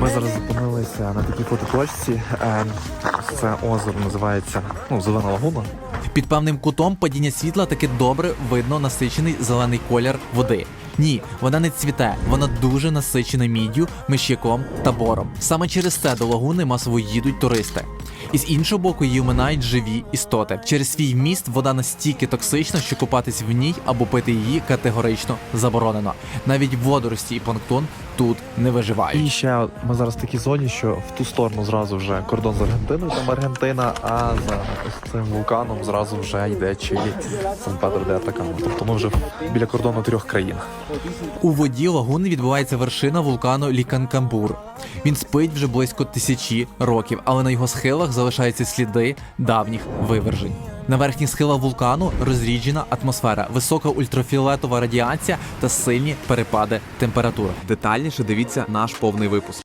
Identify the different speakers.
Speaker 1: Ми зараз зупинилися на такій фототочці. Е, Це озеро називається ну, Зелена Лагуна.
Speaker 2: Під певним кутом падіння світла таки добре видно насичений зелений колір води. Ні, вона не цвіте, вона дуже насичена міддю, миш'яком та бором. Саме через це до лагуни масово їдуть туристи. І з іншого боку її оминають живі істоти. Через свій вміст вода настільки токсична, що купатись в ній або пити її категорично заборонено. Навіть водорості і планктон тут не виживають.
Speaker 1: І ще ми зараз в такій зоні, що в ту сторону зразу вже кордон з Аргентиною, там Аргентина, а за ось цим вулканом зразу вже йде Чилі, Сан Педро де Атакама. Тобто ми вже біля кордону трьох країн.
Speaker 2: У воді лагуни відбувається вершина вулкану Ліканкамбур. Він спить вже близько тисячі років, але на його схилах залишаються сліди давніх вивержень. На верхніх схилах вулкану розріджена атмосфера, висока ультрафіолетова радіація та сильні перепади температури.
Speaker 3: Детальніше дивіться наш повний випуск.